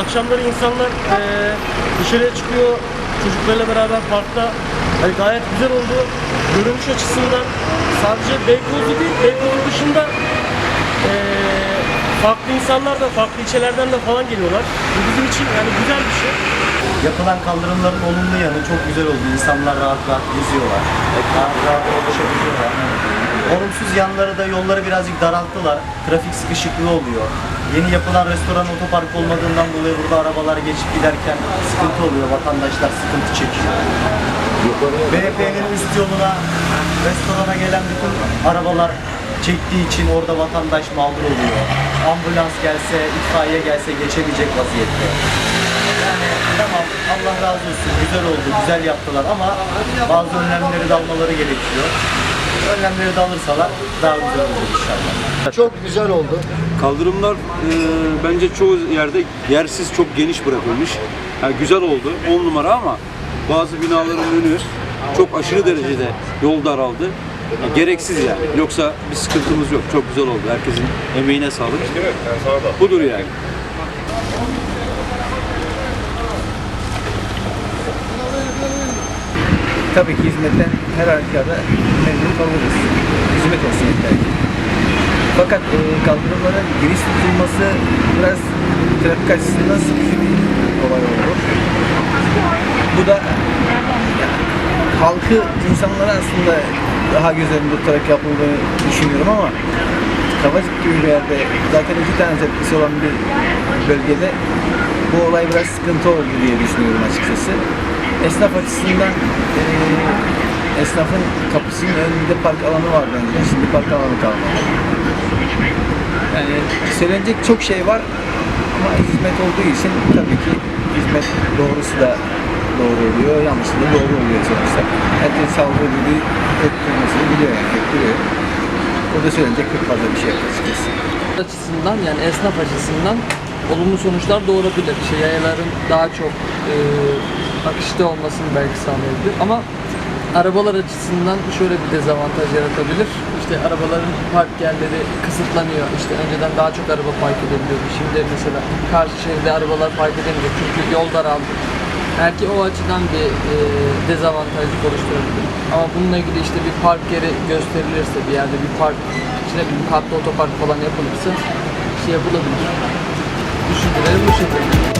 Akşamları insanlar eee, dışarıya çıkıyor çocuklarla beraber parkta. Hani gayet güzel oldu. Görünüş açısından sadece Beykoz'u değil, Beykoz'un dışında eee, farklı insanlar da farklı ilçelerden de falan geliyorlar. Bu bizim için yani güzel bir şey. Yapılan kaldırımların olumlu yanı çok güzel oldu. İnsanlar rahat rahat geziyorlar. Rahat rahat ulaşabiliyorlar. Olumsuz yanları da yolları birazcık daralttılar. Trafik sıkışıklığı oluyor. Yeni yapılan restoran otopark olmadığından dolayı burada arabalar geçip giderken sıkıntı oluyor. Vatandaşlar sıkıntı çekiyor. BP'nin üst yoluna restorana gelen bütün arabalar çektiği için orada vatandaş mağdur oluyor. Ambulans gelse, itfaiye gelse geçemeyecek vaziyette. Yani tamam Allah razı olsun güzel oldu, güzel yaptılar ama bazı önlemleri de almaları gerekiyor. Önlemleri de alırsalar daha güzel olacak inşallah. Çok güzel oldu. Kaldırımlar e, bence çoğu yerde yersiz çok geniş bırakılmış. Yani güzel oldu, 10 numara ama bazı binaların önü çok aşırı derecede yol daraldı. E, gereksiz yani. Yoksa bir sıkıntımız yok. Çok güzel oldu. Herkesin emeğine sağlık. Budur yani. Tabii ki hizmetten her halükarda memnun kalırız. Hizmet olsun yeter. Fakat e, kaldırımların giriş tutulması biraz trafik açısından sıkıcı bir olay oldu. Bu da halkı, insanlara aslında daha göz önünde tutarak yapıldığını düşünüyorum ama Kavacık gibi bir yerde zaten iki tane tepkisi olan bir bölgede bu olay biraz sıkıntı oldu diye düşünüyorum açıkçası. Esnaf açısından eee, esnafın kapısının önünde park alanı vardı önceden. Şimdi park alanı kalmadı. Yani söylenecek çok şey var ama hizmet olduğu için tabii ki hizmet doğrusu da doğru oluyor, yanlışı da doğru oluyor sonuçta. Herkes sağlığı dediği ettirmesini biliyor yani, ettiriyor. Burada söylenecek pek fazla bir şey yok açıkçası. açısından yani esnaf açısından olumlu sonuçlar doğurabilir. İşte yayaların daha çok e, akışta olmasını belki sağlayabilir ama arabalar açısından şöyle bir dezavantaj yaratabilir. İşte arabaların park yerleri kısıtlanıyor. İşte önceden daha çok araba park edebiliyordu. Şimdi mesela karşı şehirde arabalar park edemiyor çünkü yol daraldı. Belki o açıdan bir e, dezavantajlık oluşturabilir. Ama bununla ilgili işte bir park yeri gösterilirse, bir yerde bir park, içine bir katlı otopark falan yapılırsa şey yapılabilir. Düşüncelerim bu şekilde.